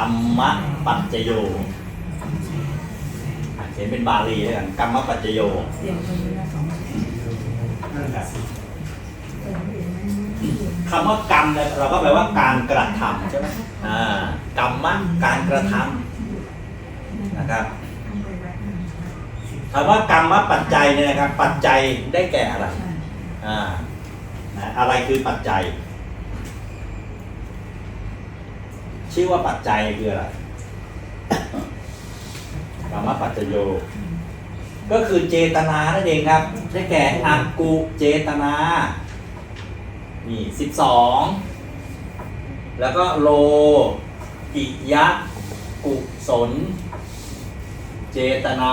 รรมปัจจโยอะเขียนเป็นบาลีแล้วกันกรรมปัจจโย เสียงคนนี้ละสองเสียงนะครับเออเห็นไหมคำว่ากรรมเนี่ยเราก็แปลว่าการกระทำใช่ไหมอ่ากรรมะการกระทำนะครับคำว่ากรรมะปัจจัยเนี่ยนะครับ ปัจจัยได้แก่อะไรอ่านะอะไรคือปัจจัย ชื่อว่าปัจจัยคืออะไรกรรมปัจจโย ก็คือเจตนานั่นเองครับ ได้แก่อากุเจตนา นี่สิบสอง แล้วก็โลกิยะกุศล เจตนา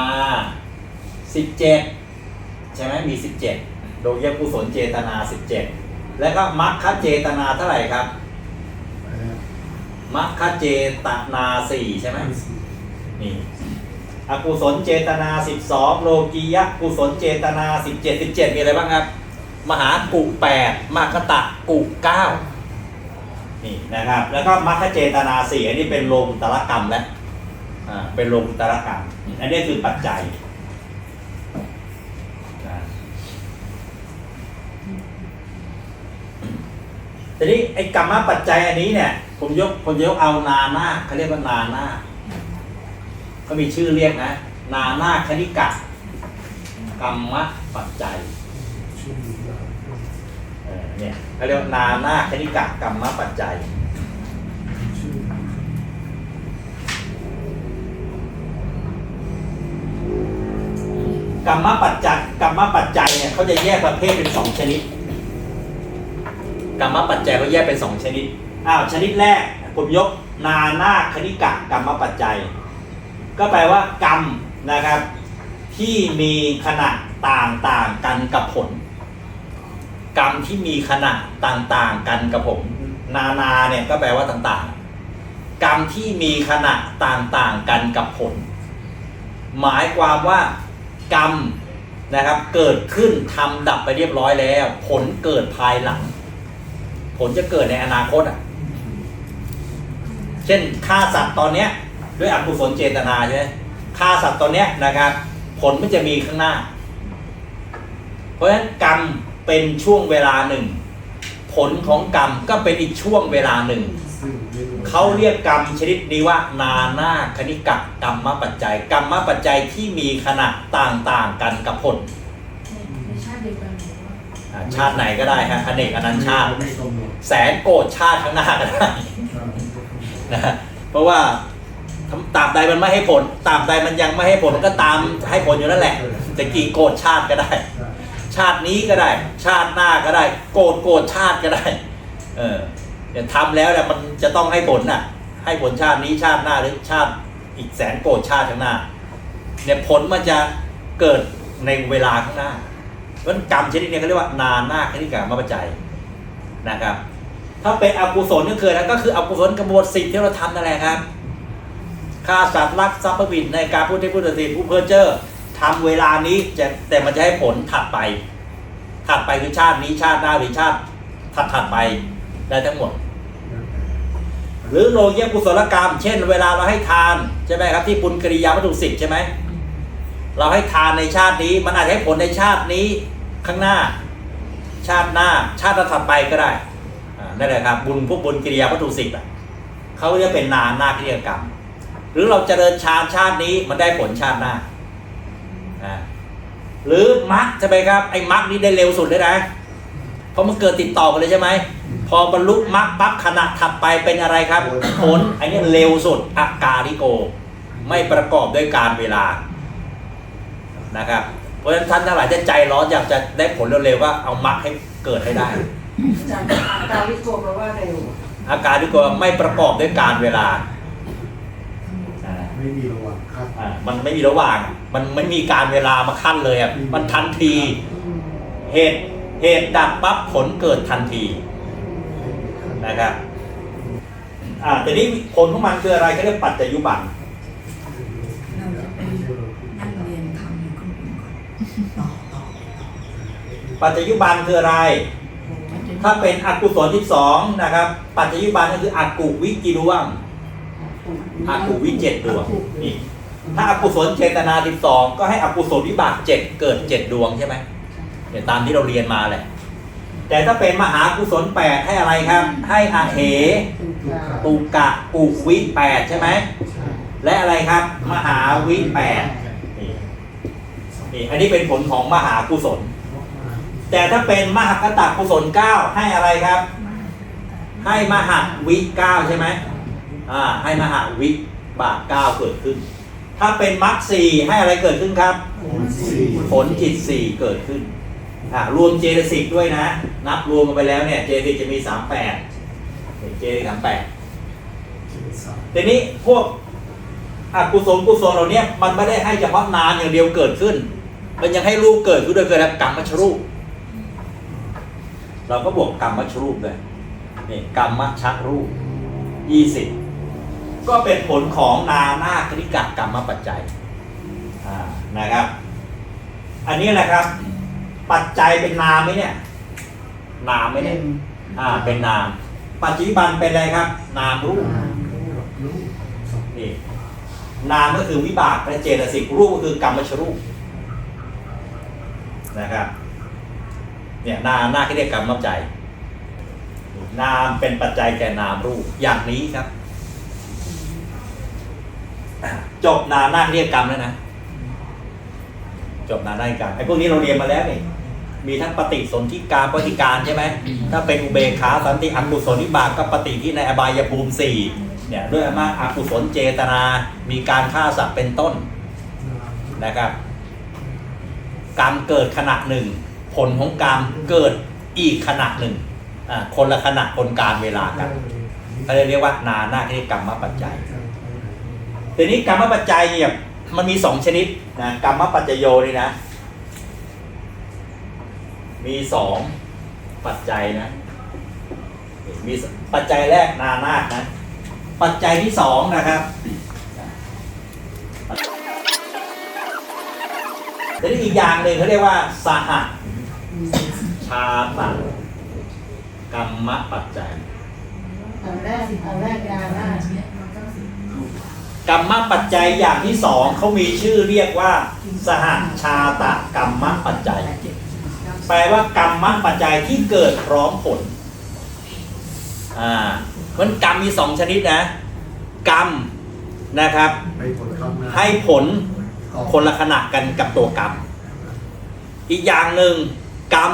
สิบเจ็ดใช่ไหมมีสิบเจ็ดโลกิยะกุศลเจตนาสิบเจ็ดแล้วก็มัคคเจตนาเท่าไหร่ครับ มัคคเจตนาสี่ใช่ไหมนี่อกุศลเจตนาสิบสองโลกียะกุศลเจตนาสิบเจ็ดสิบเจ็ดมีอะไรบ้างครับ มหากุแปดมคตะกุเก้านี่นะครับ แล้วก็มัคคเจตนาสี่อันนี้เป็นโลกุตรกรรมแล้วอ่าเป็นโลกุตรกรรม อันนี้คือปัจจัย ทีนี้ไอ้กรรมปัจจัยอันนี้เนี่ย ผมยกผมยกเอานาหน้าเขาเรียกว่านาหน้าก็มีชื่อเรียกนะ นาหน้าคณิกะกรรมปัจจัยเนี่ยเขาเรียกนาหน้าคณิกะกรรมปัจจัยกรรมปัจจัยกรรมปัจจัยเนี่ยเขาจะแยกประเภทเป็นสองชนิด กรรมปัจจัยเขาแยกเป็นสองชนิด อ้าวชนิดแรกผมยกนานาคณิกะกรรมปัจจัย ก็แปลว่ากรรมนะครับที่มีขนาดต่างๆกันกับผล กรรมที่มีขนาดต่างๆกันกับผม นานาเนี่ยก็แปลว่าต่างๆ กรรมที่มีขนาดต่างๆกันกับผล หมายความว่ากรรมนะครับเกิดขึ้นทำดับไปเรียบร้อยแล้ว ผลเกิดภายหลัง ผลจะเกิดในอนาคตอะ เช่นฆ่าสัตว์ตอนเนี้ย ด้วยอกุศลเจตนาใช่ไหมฆ่าสัตว์ตอนเนี้ยนะครับ ผลมันจะมีข้างหน้า เพราะฉะนั้นกรรมเป็นช่วงเวลาหนึ่ง ผลของกรรมก็เป็นอีกช่วงเวลาหนึ่ง เขาเรียกกรรมชนิดนี้ว่า นาหน้าคณิกะกรรมปัจจัย กรรมปัจจัยที่มีขนาดต่างๆกันกับผลในชาติเดียวกันหรือว่าอ่าชาติไหนก็ได้ฮะอเนกอนันต์ชาติ แสนโกรธชาติข้างหน้าก็ได้นะฮะเพราะว่าตาบใดมันไม่ให้ผลตาบใดมันยังไม่ให้ผลก็ตามให้ผลอยู่นั่นแหละจะกี่โกรธชาติก็ได้ ชาตินี้ก็ได้ ชาติหน้าก็ได้ โกรธโกรธชาติก็ได้ เออเนี่ยทำแล้วเนี่ยมันจะต้องให้ผลน่ะ ให้ผลชาตินี้ชาติหน้าหรือชาติอีกแสนโกรธชาติข้างหน้าเนี่ยผลมันจะเกิดในเวลาข้างหน้าเพราะกรรมชนิดนี้เขาเรียกว่านาหน้าคณิกามาปัจจัย นะครับ ถ้าเป็นอกุศลก็คืออะไรก็คืออกุศลกระบวนสิ่งที่เราทำนั่นแหละครับฆ่าสัตว์รักทรัพย์วินในการพูดที่พูดติผู้เพ้อเจ้อทำเวลานี้จะแต่มันจะให้ผลถัดไป ถัดไปคือชาตินี้ชาติหน้าหรือชาติถัดถัดไปได้ทั้งหมด หรือโลเยกุศลกรรม เช่น เวลาเราให้ทานใช่ไหมครับที่ปุญกริยาวัตถุสิบใช่ไหมเราให้ทานในชาตินี้ มันอาจจะให้ผลในชาตินี้ข้างหน้า ชาติหน้าชาติถัดไปก็ได้อ่านั่นแหละครับบุญพวกบุญกิริยาวัตถุสิบอะเขาเรียกเป็นนาหน้ากิริยกรรม หรือเราจเจริญฌานชาตินี้มันได้ผลชาติหน้าหรือมรรคใช่ไหมครับไอ้มรรคนี้ได้เร็วสุดเลยนะเพราะมันเกิดติดต่อกันเลยใช่ไหมพอบรรลุมรรคปั๊บขณะถัดไปเป็นอะไรครับผลอันนี้เร็วสุดอากาลิโก ไม่ประกอบด้วยการเวลานะครับ ราะฉะนั้นท่านทั้งหลายจะใจร้อนอยากจะได้ผลเร็วๆก็เอามรรคให้เกิดให้ได้ จากอาการวิโกแปลว่าเร็วอาการที่ก็ไม่ประกอบด้วยการเวลาอ่าไม่มีระหว่างครับอ่ามันไม่มีระหว่าง มันไม่มีการเวลามาขั้นเลยอะ มันทันที เหตุ เหตุดับปั๊บผลเกิดทันทีนะครับ อ่าแต่นี้ผลของมันคืออะไรเขาเรียกปัจจยุบัน ปัจจยุบันคืออะไรมันจะถ้าเป็นอกุศลที่สองนะครับ ปัจจยุบันก็คืออากุวิกิรุวังอากุวิเจ็ดดวงนี่ถ้าอากุศลเจตนาสิบสองก็ให้อกุศลวิบากเจ็ดเกิดเจ็ดดวงใช่ไหมเนี่ยตามที่เราเรียนมาแหละ แต่ถ้าเป็นมหากุศลแปดให้อะไรครับ ให้อาเหตุกะอุวิแปดใช่ไหมและอะไรครับ มหาวิแปดนี่นี่อันนี้เป็นผลของมหากุศล แต่ถ้าเป็นมหากตกุศลเก้าให้อะไรครับ ให้มหาวิเก้าใช่ไหมอ่าให้มหาวิบากเก้าเกิดขึ้น ถ้าเป็นมรรคสี่ให้อะไรเกิดขึ้นครับ ผลจิตสี่เกิดขึ้นอ่ารวมเจตสิกด้วยนะ นับรวมกันไปแล้วเนี่ยเจตสิกจะมีสามแปดเจตสิกสามแปดทีนี้พวกอกุศลกุศลเหล่าเนี้ยมันไม่ได้ให้เฉพาะนามอย่างเดียวเกิดขึ้น มันยังให้รูปเกิดขึ้นด้วยเกิดจากกรรมมัชรูป เราก็บวกกรรมมัชรูปด้วยนี่กรรมมัชรูปยี่สิบก็เป็นผลของนานาคณิกะกรรมปัจจัยอ่านะครับ อันนี้แหละครับ ปัจจัยเป็นนามไหมเนี่ย นามไหมเนี่ยอ่าเป็นนาม ปัจจุบันเป็นอะไรครับ นามรูปนี่นามก็คือวิบากและเจตสิกรูปก็คือกรรมมัชรูปนะครับ เนี่ยนามหน้าที่เรียกกรรมมัจจัยนามเป็นปัจจัยแก่นามรูปอย่างนี้ครับ จบนามหน้าเรียกกรรมแล้วนะจบนามหน้าที่กรรมไอ้พวกนี้เราเรียนมาแล้วนี่มีทั้งปฏิสนธิการปฏิการใช่ไหมถ้าเป็นอุเบกขาสันติอกุศลนิบาตก็ปฏิที่ในอบายภูมิสี่เนี่ยด้วยอำนาจอกุศลเจตนา มีการฆ่าสัตว์เป็นต้นนะครับ กรรมเกิดขณะหนึ่ง ผลของกรรมเกิดอีกขณะหนึ่งอ่าคนละขณะคนการเวลากันเขาเรียกว่านาหน้าที่กรรมปัจจัยทีนี้กรรมปัจจัยเนี่ยมันมีสองชนิดนะกรรมปัจจโยนี่นะ มีสองปัจจัยนะมีสปัจจัยแรกนานาคนะ ปัจจัยที่สองนะครับทีนี้อีกอย่างหนึ่งเขาเรียกว่าสห ชาตะกรรมปัจจัยอันแรกอันแรกยาหน้ากรรมปัจจัยอย่างที่สองเขามีชื่อเรียกว่า สหชาตะกรรมปัจจัย แปลว่ากรรมปัจจัยที่เกิดพร้อมผลอ่ามันกรรมมีสองชนิดนะ กรรมนะครับ ให้ผลข้างหน้าให้ผลคนละขณะกันกับตัวกรรม อีกอย่างหนึ่งกรรม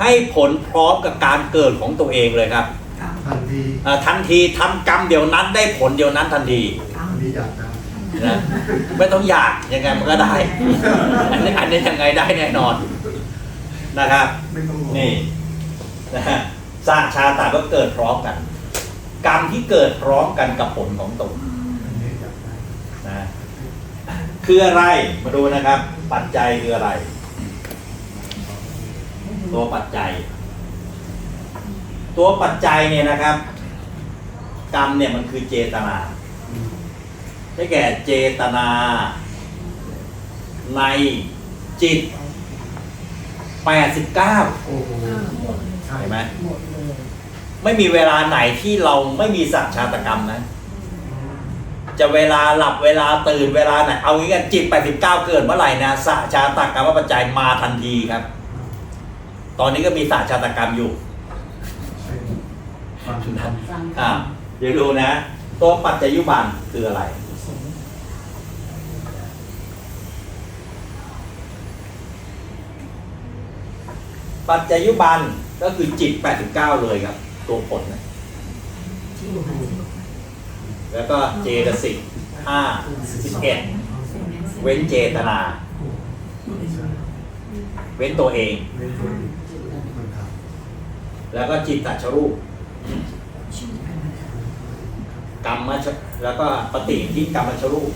ให้ผลพร้อมกับการเกิดของตัวเองเลยครับกรรมทันทีอ่าทันทีทำกรรมเดี๋ยวนั้นได้ผลเดี๋ยวนั้นทันทีกรรมอันนี้อยากได้นะไม่ต้องอยากยังไงมันก็ได้ อันนี้อันนี้ยังไงได้แน่นอนนะครับไม่ต้องรอนี่นะฮะสร้างชาตาก็เกิดพร้อมกัน กรรมที่เกิดพร้อมกันกับผลของตนอันนี้อยากได้นะคืออะไรมาดูนะครับ ปัจจัยคืออะไร ตัวปัจจัย ตัวปัจจัยเนี่ยนะครับ กรรมเนี่ยมันคือเจตนาได้แก่เจตนา ในจิต 89โอ้โหใช่เห็นไหมไม่มีเวลาไหนที่เราไม่มีสัตว์ชาตกรรมนะ จะเวลาหลับเวลาตื่นเวลาไหนเอางี้กันจิต 89 เกิดเมื่อไหร่นะสัตว์ชาตกรรมปัจจัยมาทันทีครับ ตอนนี้ก็มีสัตว์ชาตกรรมอยู่ใช่ความชุนทฟังอ่าเดี๋ยวดูนะตัวปัจจัยุบันคืออะไร ปัจจัยุบันก็คือจิต 89 เลยครับ ตัวผลนะที่อยู่ที่แล้วก็เจตสิกห้าสิบเอ็ดเว้นเจตนา เว้นตัวเองำไม่ควรมันท แล้วก็จิตตัชรูปกรรมชแล้วก็ปฏิที่กรรมชรูป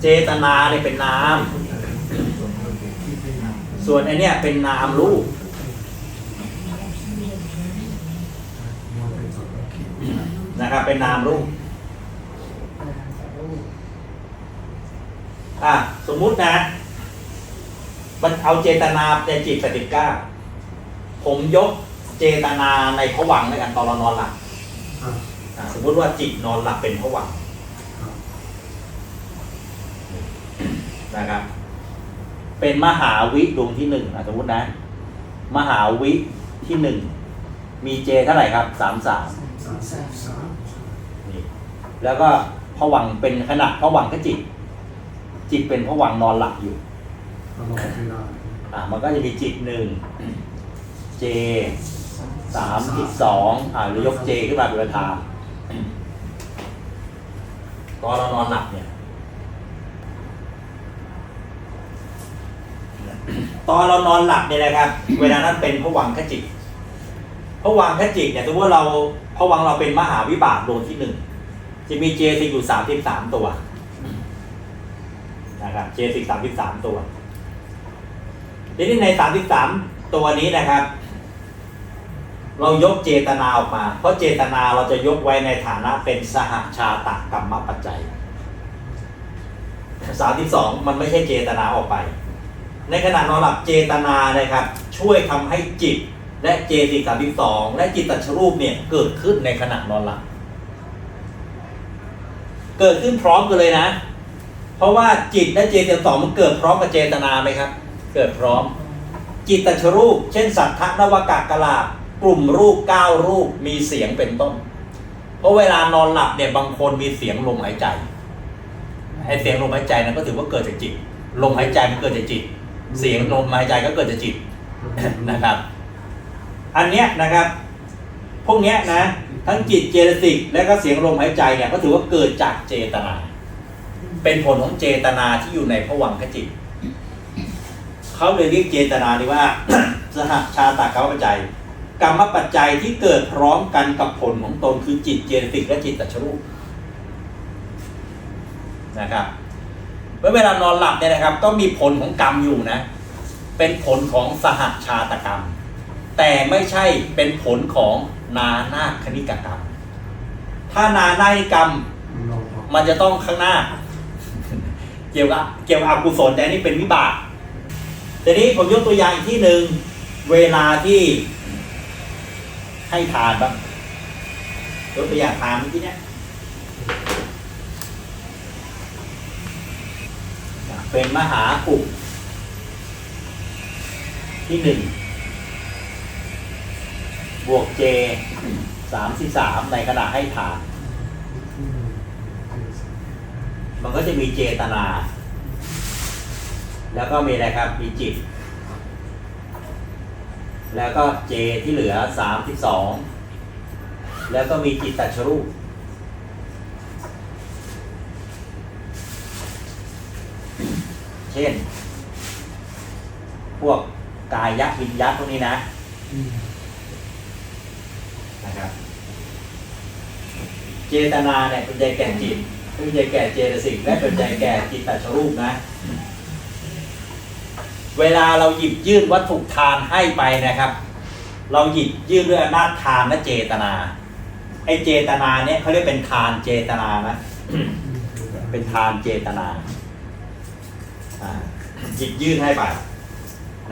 เจตนาเนี่ยเป็นนาม ส่วนไอเนี้ยเป็นนามรูป นะครับ เป็นนามรูปรูปออะสมมุตินะ มันเอาเจตนาในจิตแปดสิบเก้า ผมยกเจตนาในผวังค์ในกันตอนเรานอนหลับอ่าอะสมมุติว่าจิตนอนหลับเป็นผวังค์ครับนะครับ เป็นมหาวิดวงที่หนึ่งอะสมมตินะ มหาวิที่หนึ่งมีเจเท่าไหร่ครับสามสามสามสิบสาม นี่แล้วก็ผวังเป็นขนาดผวังค์ก็จิต จิตเป็นผวังนอนหลับอยู่ตลอดเวลาอะมันก็จะมีจิตหนึ่งเจสามจิตสองอ่าหรือยกเจขึ้นมาเป็นประธานตอนเรานอนหลับเนี่ย ตอนเรานอนหลับเนี่ยนะครับ เวลานั้นเป็นผวังคจิตผวังคจิตเนี่ยสมมติว่า เราผวังเราเป็นมหาวิบากดวงที่หนึ่งจะมีเจสิอยู่สามสิบสามตัวนะครับเจสิสามสิบสามตัวทีนี้ใน33ตัวนี้นะครับ เรายกเจตนาออกมา เพราะเจตนาเราจะยกไว้ในฐานะเป็นสหชาตกรรมปัจจัย32มันไม่ใช่เจตนาออกไป ในขณะนอนหลับเจตนานะครับ ช่วยทำให้จิต และเจติ32 และจิตตัชรูปเนี่ยเกิดขึ้นในขณะนอนหลับ เกิดขึ้นพร้อมกันเลยนะ เพราะว่าจิตและเจตสองมันเกิดพร้อมกับเจตนาไหมครับ เกิดพร้อม จิตตชรูป เช่นสัทธนวากากลากลุ่มรูปเก้ารูปมีเสียงเป็นต้น เพราะเวลานอนหลับเนี่ยบางคนมีเสียงลมหายใจไอเสียงลมหายใจนั้นก็ถือว่าเกิดจากจิตลมหายใจมันเกิดจากจิต เสียงลมหายใจก็เกิดจากจิตนะครับ อันเนี้ยนะครับ พวกเนี้ยนะ ทั้งจิตเจตสิกและก็เสียงลมหายใจเนี่ยก็ถือว่าเกิดจากเจตนา เป็นผลของเจตนาที่อยู่ในผวังคจิตเขาเลยเรียกเจตนาดีว่า สหชาตากรรมปัจจัยกรรมปัจจัยที่เกิดพร้อมกันกับผลของตนคือจิตเจตสิกและจิตตัชรูปนะครับเมื่อเวลานอนหลับเนี่ยนะครับ ก็มีผลของกรรมอยู่นะ เป็นผลของสหชาตกรรม แต่ไม่ใช่เป็นผลของนานาคณิกกรรม ถ้านานาคณิกรรมเราบอกมันจะต้องข้างหน้า เกี่ยวกับเกี่ยวกับอกุศลแต่อันนี่เป็นวิบากทีนี้ผมยกตัวอย่างอีกที่หนึ่งเวลาที่ให้ทานบ้างยกตัวอย่างทานเมื่อกี้เนี้ยเป็นมหาอุปที่หนึ่ง บวกเจสามสิบสามในขณะให้ทาน มันก็จะมีเจตนา แล้วก็มีอะไรครับ มีจิต แล้วก็เจที่เหลือสามที่สองแล้วก็มีจิตตัชรูปเช่น พวกกายยักษ์วิญยักษ์พวกนี้นะ อืม นะครับ เจตนาเนี่ยเป็นใจแก่จิตเป็นใจแก่เจตสิกและเป็นใจแก่จิตตชรูปนะ เวลาเราหยิบยื่นวัตถุทานให้ไปนะครับ เราหยิบยื่นด้วยอำนาจทานและเจตนาไอเจตนาเนี่ยเขาเรียกเป็นทานเจตนานะเป็นทานเจตนาหยิบยื่นให้ไป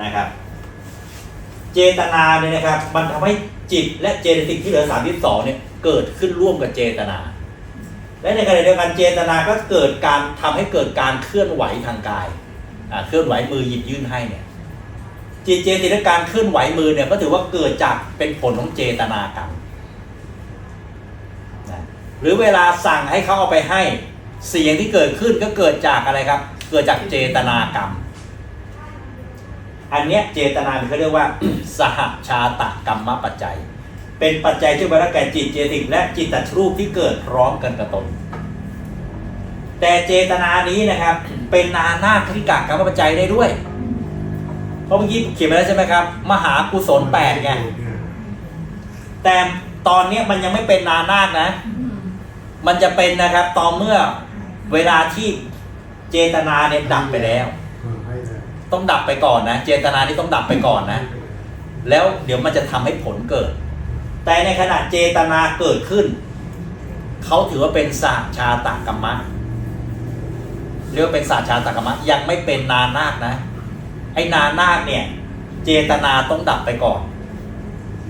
นะครับ เจตนาเนี่ยนะครับ มันทำให้จิตและเจตสิกที่เหลือสามที่สองเนี่ย เกิดขึ้นร่วมกับเจตนา และในขณะเดียวกันเจตนาก็เกิดการทำให้เกิดการเคลื่อนไหวทางกายเคลื่อนไหวมือหยิบยื่นให้เนี่ยจิตเจตสิกและการเคลื่อนไหวมือเนี่ยก็ถือว่าเกิดจากเป็นผลของเจตนากรรมหรือเวลาสั่งให้เขาเอาไปให้เสียงที่เกิดขึ้นก็เกิดจากอะไรครับ เกิดจากเจตนากรรม อันเนี้ยเจตนาเขาเรียกว่า สหชาตกรรมปัจจัย เป็นปัจจัยที่บรรแก่จิตเจติกและจิตตัชรูปที่เกิดพร้อมกันกับตน แต่เจตนานี้นะครับ เป็นนานาคณิกากรรมปัจจัยได้ด้วย เพราะเมื่อกี้เขียนไปแล้วใช่ไหมครับ มหากุศลแปดไงแต่ตอนนี้มันยังไม่เป็นนานาคนะ มันจะเป็นนะครับตอนเมื่อเวลาที่เจตนาเนี่ยดับไปแล้ว ต้องดับไปก่อนนะ เจตนานี่ต้องดับไปก่อนนะ แล้วเดี๋ยวมันจะทำให้ผลเกิด แต่ในขณะเจตนาเกิดขึ้น เขาถือว่าเป็นสหชาตกรรมะเรียกว่าเป็นสัจชาตกรรมะยังไม่เป็นนานาคนะ ไอ้นานาคเนี่ยเจตนาต้องดับไปก่อน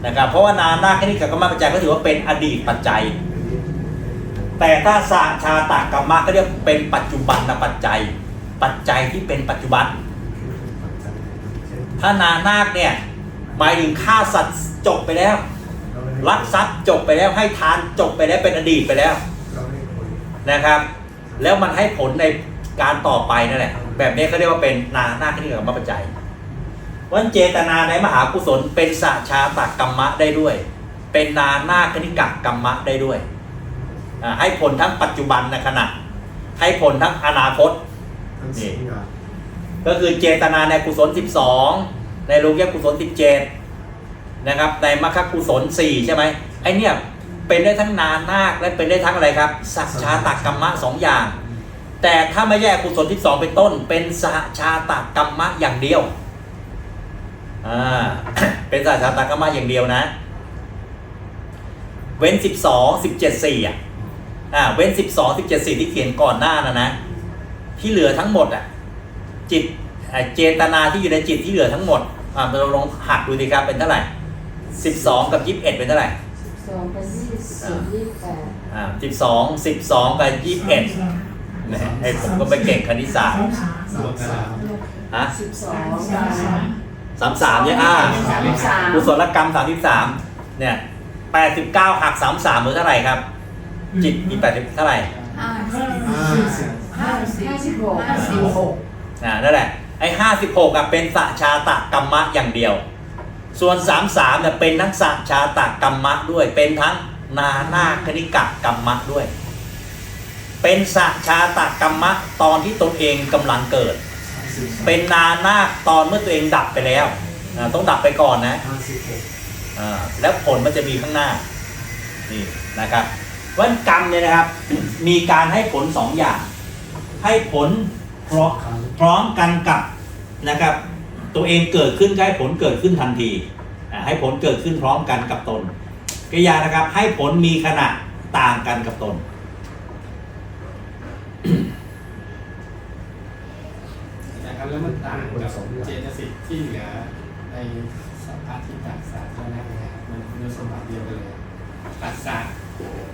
นะครับเพราะว่านานาคคณิกกรรมปัจจัยก็ถือว่าเป็นอดีตปัจจัย แต่ถ้าสัจชาตกรรมะก็เรียกเป็นปัจจุบันปัจจัย ปัจจัยที่เป็นปัจจุบัน ถ้านานาคเนี่ยหมายถึงฆ่าสัตว์จบไปแล้ว ลักทรัพย์จบไปแล้วให้ทานจบไปแล้วเป็นอดีตไปแล้วนะครับ แล้วมันให้ผลในการต่อไปนั่นแหละแบบนี้เขาเรียกว่าเป็นนาหน้าที่กรรมปัจจัยวันเจตนาในมหากุศลเป็นสาชาตกรรมะได้ด้วย เป็นนาหน้าคณิกะกรรมะได้ด้วย ให้ผลทั้งปัจจุบันในขณะ ให้ผลทั้งอนาคตก็คือเจตนาในกุศล 12 ในโลกียกุศล 17 นะครับในมรรคกุศล4ใช่ไหมไอเนี่ยเป็นได้ทั้งนานาคและเป็นได้ทั้งอะไรครับ สัจชาตกรรมะสองอย่าง แต่ถ้าไม่แยกกุศล12เป็นต้น เป็นสหชาตกรรมะอย่างเดียวอ่าเป็นสหชาตกรรมะอย่างเดียวนะ เว้น12 17 4อะอ่าเว้น12 17 4ที่เขียนก่อนหน้านะนะ ที่เหลือทั้งหมดอะจิตเจตนาที่อยู่ในจิตที่เหลือทั้งหมดอ่าเราลองหักดูดีครับเป็นเท่าไหร่ 12 กับ 21 เป็นเท่าไหร่สองเป็นยี่สิบยี่สิบแปดอ่า12 12 กับ 21นะไอ้ผมก็ไปเก่งคณิตศาสตร์สามสามฮะสิบสองสามสามเนี่ยอ่าสามสามกุศลกรรม 33 เนี่ย 89 หัก 33หรือเท่าไหร่ครับ จิตมี80เท่าไหร่ห้าสิบห้าสิบห้าสิบห้าสิบหกห้าสิบหกอ่านั่นแหละไอ้56อะเป็นสชาตกรรมะอย่างเดียว ส่วน 33เนี่ยเป็นทั้งสชาตกรรมะด้วย เป็นทั้งนานาคณิกะกรรมะด้วย เป็นสชาตกรรมะตอนที่ตนเองกำลังเกิดสิบเป็นนานาคตอนเมื่อตัวเองดับไปแล้วอ่าต้องดับไปก่อนนะห้าสิบหกอ่าแล้วผลมันจะมีข้างหน้านี่นะครับวันกรรมเนี่ยนะครับ มีการให้ผลสองอย่าง ให้ผลเพราะครั้งพร้อมกันกับนะครับ ตัวเองเกิดขึ้นก็ให้ผลเกิดขึ้นทันทีอ่าให้ผลเกิดขึ้นพร้อมกันกับตนกริยานะครับ ให้ผลมีขณะต่างกันกับตน นะครับแล้วมันต่างกับเจตสิกที่เหลือในสัมภาทิฏฐสาธารณะนะครับมันคุณสมบัติเดียวกันเลยปัสสะ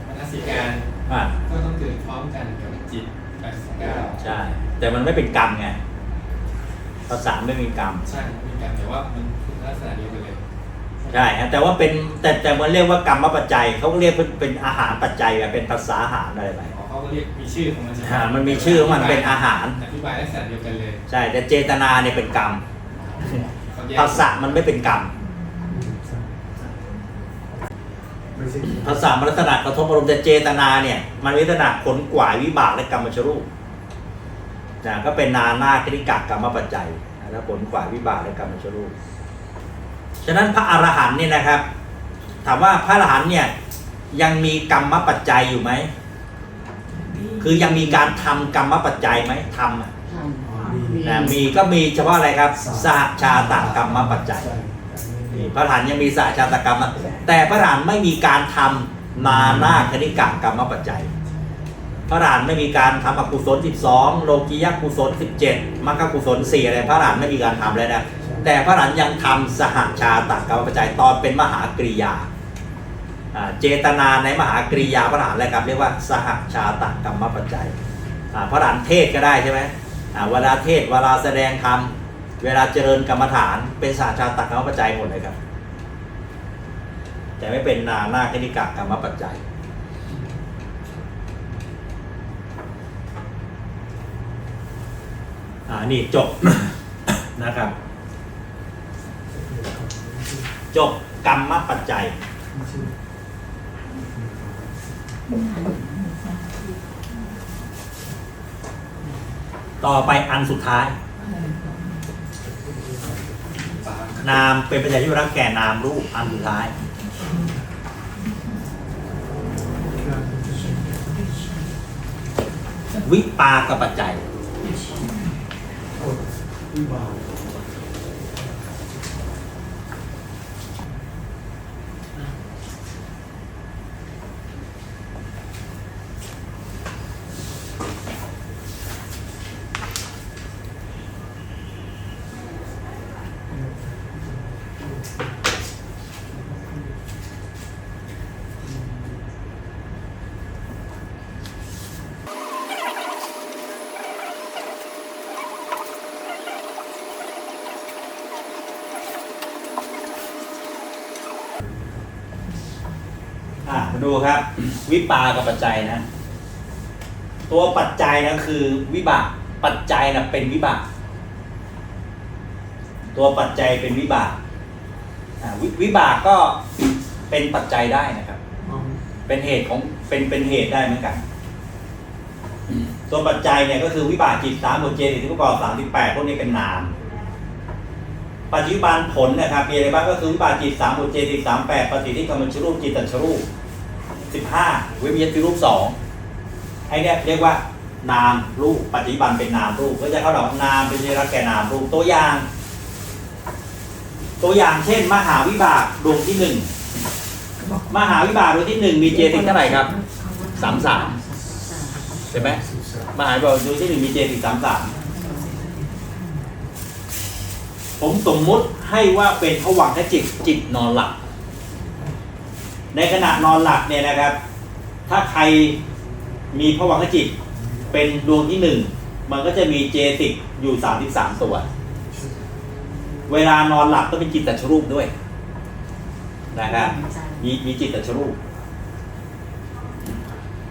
มนสิการอ่าก็ต้องเกิดพร้อมกันกับจิตปัสสเก้าใช่ แต่มันไม่เป็นกรรมไง ภาษาไม่มีกรรม ใช่มีกันแต่ว่ามันคุณลักษณะเดียวกันเลยใช่ฮะแต่ว่าเป็นแต่แต่มันเรียกว่ากรรมปัจจัยเขาเรียกเป็นเป็นอาหารปัจจัยอะเป็นภาษาอาหารอะไรไปอ๋อเขาก็เรียกมีชื่อของมันใช่ไหอ่ามันมีชื่อของมันเป็นอาหาร อธิบายลักษณะเดียวกันเลยใช่ แต่เจตนาเนี่ยเป็นกรรมเขาแยกภาษามันไม่เป็นกรรมไม่ใช่ภาษามันลักษณะกระทบอารมณ์แต่เจตนาเนี่ย มันมีลักษณะขนกวายวิบากและกรรมชรูป นะก็เป็นนานาคณิกากรรมปัจจัยนะแล้วขนกวายวิบากและกรรมชรูปฉะนั้นพระอรหันต์เนี่ยนะครับ ถามว่าพระอรหันต์เนี่ยยังมีกรรมปัจจัยอยู่ไหม คือยังมีการทำกรรมปัจจัยไหมทำอะทอ๋อำมีนะมีก็มีเฉพาะอะไรครับสหชาตกรรมปัจจัยใช่นี่พระฐานยังมีสหชาตกรรมนะแต่พระฐานไม่มีการทำนานาคณิกะกรรมปัจจัย พระฐานไม่มีการทำอกุศล 12 โลกียกุศล 17มรรคกุศล4อะไรพระฐานไม่มีการทำเลยนะ แต่พระฐานยังทำสหชาตกรรมปัจจัยตอนเป็นมหากริยา เจตนาในมหากริยาพระฐานอะไรครับเรียกว่าสหชาตกรรมปัจจัยพระฐานเทศก็ได้ใช่ไหมเวลาเทศเวลาแสดงธรรมเวลาเจริญกรรมฐานเป็นสหชาตกรรมปัจจัยหมดเลยครับ แต่ไม่เป็นนานาคณิกะกรรมปัจจัย อ่านี่จบนะครับ จบกรรมปัจจัย ต่อไปอันสุดท้าย นามเป็นปัจจัยที่รักแก่นามรูปอันสุดท้ายวิปากปัจจัย วิบาก ว ดูครับ วิปากับปัจจัยนะ ตัวปัจจัยนะคือวิบากปัจจัยนะเป็นวิบาก ตัวปัจจัยเป็นวิบากวิวิบากก็เป็นปัจจัยได้นะครับ เป็นเหตุของเป็นเป็นเหตุได้เหมือนกันส่วนปัจจัยเนี่ยก็คือวิบากจิตสามบทเจติที่ประกอบสามสิบแปดพวกนี้เป็นนาม ปัจจุบันผลนะครับมีอะไรบ้างก็คือวิบากจิตสามบทเจติสามแปดปฏิทิกรรมชรูปจิตตัชรูป สิบห้าวิมยติรูปสองไอเนี่ยเรียกว่านามรูปปัจจุบันเป็นนามรูปก็จะเข้าดอกนามเป็นเรักแก่นามรูปตัวอย่าง ตัวอย่างเช่น มหาวิบากดวงที่หนึ่งมหาวิบากดวงที่หนึ่งมีเจติกเท่าไหร่ครับสามสามใช่ไหมมหาวิบากดวงที่หนึ่งมีเจติกสามสามผมสมมุติให้ว่าเป็นผวังคจิตจิตนอนหลับ ในขณะนอนหลับเนี่ยนะครับ ถ้าใครมีผวังคจิตเป็นดวงที่หนึ่งมันก็จะมีเจติกอยู่สามสิบสามตัว เวลานอนหลับต้องเป็นจิตตชรูปด้วยนะครับมีมีจิตตชรูป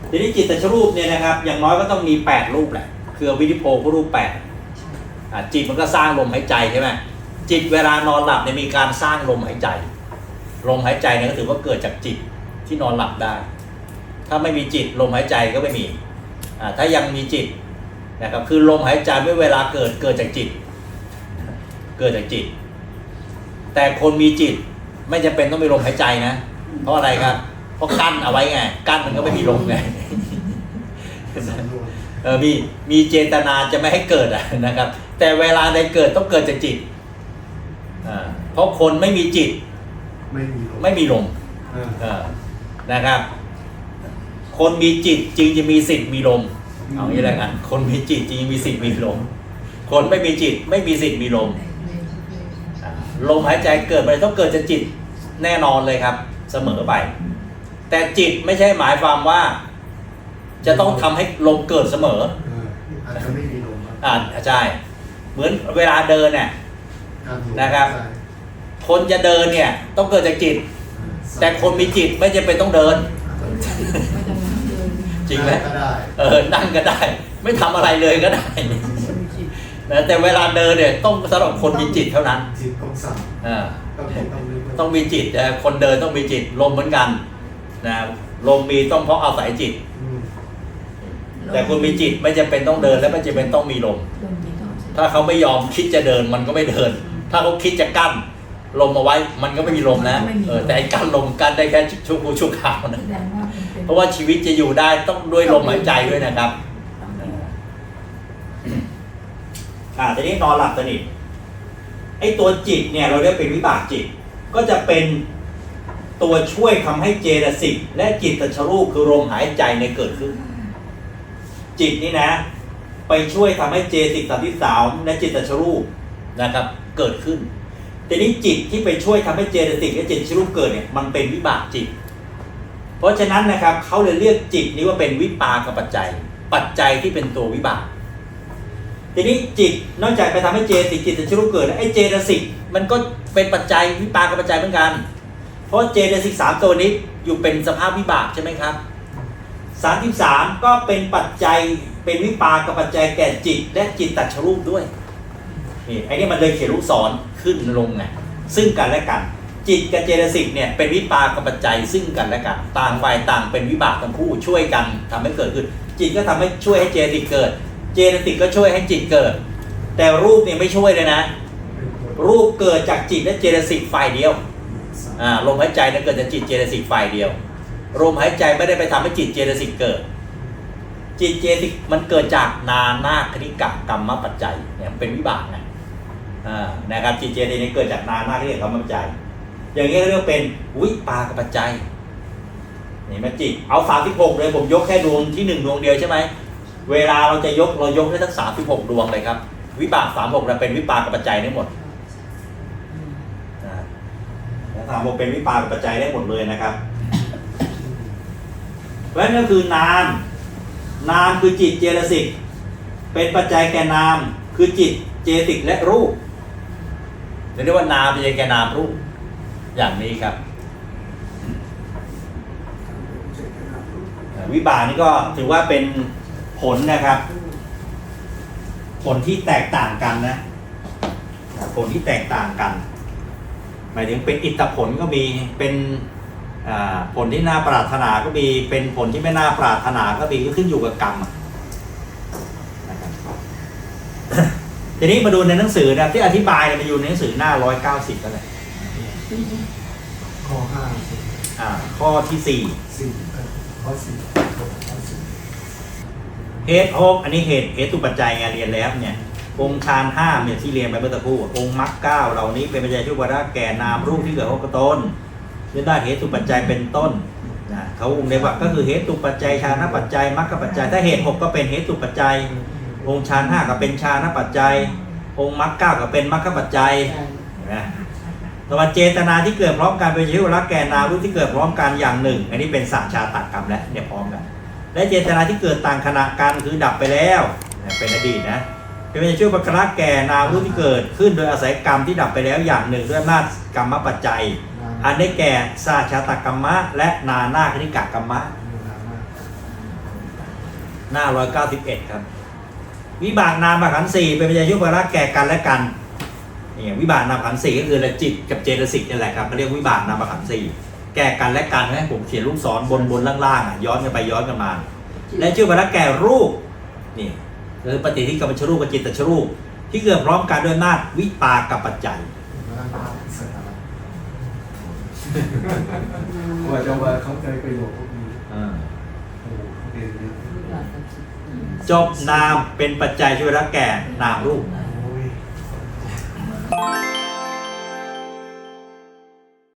ทีนี้จิตตชรูปเนี่ยนะครับ อย่างน้อยก็ต้องมีแปดรูปแหละ คือวิธิโพก็รูปแปดอะจิตมันก็สร้างลมหายใจใช่ไหมจิตเวลานอนหลับเนี่ยมีการสร้างลมหายใจ ลมหายใจเนี่ยก็ถือว่าเกิดจากจิตที่นอนหลับได้ ถ้าไม่มีจิตลมหายใจก็ไม่มีอ่าถ้ายังมีจิตนะครับคือลมหายใจไม่เวลาเกิดเกิดจากจิต เกิดจากจิต แต่คนมีจิตไม่จำเป็นต้องมีลมหายใจนะ เพราะอะไรครับ เพราะกั้นเอาไว้ไง กั้นมันก็ไม่มีลมไงเออมีมีเจตนาจะไม่ให้เกิดอะนะครับ แต่เวลาในเกิดต้องเกิดจากจิตอ่าเพราะคนไม่มีจิต ไม่มีลมไม่มีลมเออเออนะครับ คนมีจิตจึงจะมีสิทธิ์มีลมเอางี้แล้วกันคนมีจิตจึงจะมีสิทธิ์มีลม คนไม่มีจิตไม่มีสิทธิ์มีลมอ่าลมหายใจเกิดไปต้องเกิดจากจิตแน่นอนเลยครับ เสมอไป แต่จิตไม่ใช่หมายความว่า จะต้องทำให้ลมเกิดเสมอ เอออาจจะไม่มีลมอ่าใช่เหมือนเวลาเดินเนี่ยการลมนะครับใช่ คนจะเดินเนี่ยต้องเกิดจากจิต แต่คนมีจิตไม่จำเป็นต้องเดินไม่ต้องนั่งเลยจริงไหมก็ได้เออนั่งก็ได้ ไม่ทำอะไรเลยก็ได้นะแต่เวลาเดินเนี่ยต้องสำหรับคนมีจิตเท่านั้นจิตต้องสั่งอ่าต้องคิดต้องนึกต้องมีจิตนะคนเดินต้องมีจิตลมเหมือนกันนะลมมีต้องเพราะอาศัยจิตอืมแต่คนมีจิตไม่จำเป็นต้องเดินและไม่จำเป็นต้องมีลมลมที่ต้องถ้าเขาไม่ยอมคิดจะเดินมันก็ไม่เดิน ถ้าเขาคิดจะกั้น ลมเอาไว้มันก็ไม่มีลมนะเออแต่ไอ้กั้นลมกั้นได้แค่ชั่วครู่ชั่วคราวนะแสดงว่ามันเป็นเพราะว่าชีวิตจะอยู่ได้ต้องด้วยลมหายใจด้วยนะครับต้องมีอ่าทีนี้นอนหลับสนิทไอ้ตัวจิตเนี่ยเราเรียกเป็นวิบากจิต ก็จะเป็นตัวช่วยทำให้เจตสิกและจิตตชรูปคือลมหายใจในยเกิดขึ้น จิตนี่นะ ไปช่วยทำให้เจติกสามที่สามและจิตตชรูปนะครับ เกิดขึ้น ทีนี้จิตที่ไปช่วยทำให้เจตสิกและจิตตชรูปเกิดเนี่ยมันเป็นวิบากจิต เพราะฉะนั้นนะครับเขาเลยเรียกจิตนี้ว่าเป็นวิปากปัจจัย ปัจจัยที่เป็นตัววิบาก ทีนี้จิตนอกจากไปทำให้เจตสิกจิตตชรูปเกิดแล้วไอ้เจตสิกมันก็เป็นปัจจัยวิปากปัจจัยเหมือนกัน เพราะเจตสิกสามตัวนี้อยู่เป็นสภาพวิบากใช่ไหมครับสามสิบสามก็เป็นปัจจัยเป็นวิปากกับปัจจัยแก่จิต และจิตตัดชรูปด้วย นี่ไอ้นี่มันเลยเขียนลูกศรขึ้นลงไงซึ่งกันและกัน จิตกับเจตสิกเนี่ยเป็นวิปากกับปัจจัยซึ่งกันและกันต่างฝ่ายต่างเป็นวิบากทั้งคู่ช่วยกันทำให้เกิดขึ้น จิตก็ทำให้ช่วยให้เจตสิกเกิด เจตสิกก็ช่วยให้จิตเกิด แต่รูปเนี่ยไม่ช่วยเลยนะ รูปเกิดจากจิตและเจตสิกฝ่ายเดียวอ่าลมหายใจนั้นเกิดจากจิตเจตสิกฝ่ายเดียวลมหายใจไม่ได้ไปทำให้จิตเจตสิกเกิด จิตเจตสิกมันเกิดจากนานาคณิกะกรรมปัจจัยเนี่ยเป็นวิบากนะอ่า นะครับจิตเจตสิเนี่ยเกิดจากนานาคณิกะกรรมปัจจัย อย่างนี้เรียกเป็นวิปากปัจจัยนี่มันจิตเอาสามสิบหกเลยผมยกแค่ดวงที่หนึ่งดวงเดียวใช่ไหมเวลาเราจะยกเรายกได้ทั้งสามสิบหกดวงเลยครับ วิบากสามหกเราเป็นวิปากปัจจัยได้หมดอ่าแล้วถามว่าเป็นวิปากปัจจัยได้หมดเลยนะครับเพราะนั้นก็คือนาม นามคือจิตเจตสิกเป็นปัจจัยแก่นามคือจิตเจติกและรูป เรียกว่านามเป็นปัจจัยแกนามรูป อย่างนี้ครับ วิบากนี่ก็ถือว่าเป็นผลนะครับ ผลที่แตกต่างกันนะ ผลที่แตกต่างกัน หมายถึงเป็นอิทธผลก็มีเป็นผลที่น่าปรารถนาก็มีเป็นผลที่ไม่น่าปรารถนาก็มีก็ขึ้นอยู่กับกรรมอะนะครับ ทีนี้มาดูในหนังสือนะที่อธิบายเนี่ยมันอยู่ในหนังสือหน้าร้อยเก้าสิบก็เลยข้อห้าสิบอ่า ข้อที่สี่สี่เอ่อข้อสี่ข้อสี่เหตุหกอันนี้เหตุเหตุตุปัจจัยไงเรียนแล้วเนี่ยองค์ฌานห้าเนี่ยที่เรียนไปเมื่อตะครู่องค์มรรคเก้าเหล่านี้เป็นปัจจัยช่วยวาระแก่นามรูปที่เกิดของกตนด้วยได้เหตุตุปัจจัยเป็นต้นนะเขาองค์เรียกว่าก็คือเหตุตุปัจจัยฌานปัจจัยมรรคปัจจัย ถ้าเหตุหกก็เป็นเหตุตุปัจจัย องค์ฌานห้าก็เป็นฌานปัจจัย องค์มรรคเก้าก็เป็นมรรคปัจจัยเห็นไหมแต่ว่าเจตนาที่เกิดพร้อมกันเป็นชื่อรักแก่นามรูปที่เกิดพร้อมกันอย่างหนึ่ง อันนี้เป็นสัจชาตกรรมและเนี่ยพร้อมกัน และเจตนาที่เกิดต่างขณะกันคือดับไปแล้วเป็นอดีตนะเป็นไปชื่อประกระแก่นามรูปที่เกิดขึ้นโดยอาศัยกรรมที่ดับไปแล้วอย่างหนึ่งด้วยอำนาจกรรมปัจจัย อันได้แก่สัจชาตกรรมะ และนานาคณิกกรรมะหน้า191 ครับ วิบากนามขันธ์สี่เป็นปัจจัยช่วยรักแก่กันและกันนี่วิบากนามขันธ์สี่ก็คือจิตกับเจตสิกนี่แหละครับเขาเรียกวิบากนามขันธ์สี่แก่กันและกันนะผมเขียนลูกศรบนบนล่างๆอะย้อนกันไปย้อนกันมา และชื่อวารักแก่รูปนี่คือปฏิทิกรรมชรูปกับจิตตชรูป ที่เกิดพร้อมกันด้วยนาจวิปากับปัจจัยว่าจะว่าเขาใจประโยชน์พวกนี้ อ่า โอ้โหเรียนเยอะ วิบากกับจิต จบนามเป็นปัจจัยช่วยรักแก่นามรูป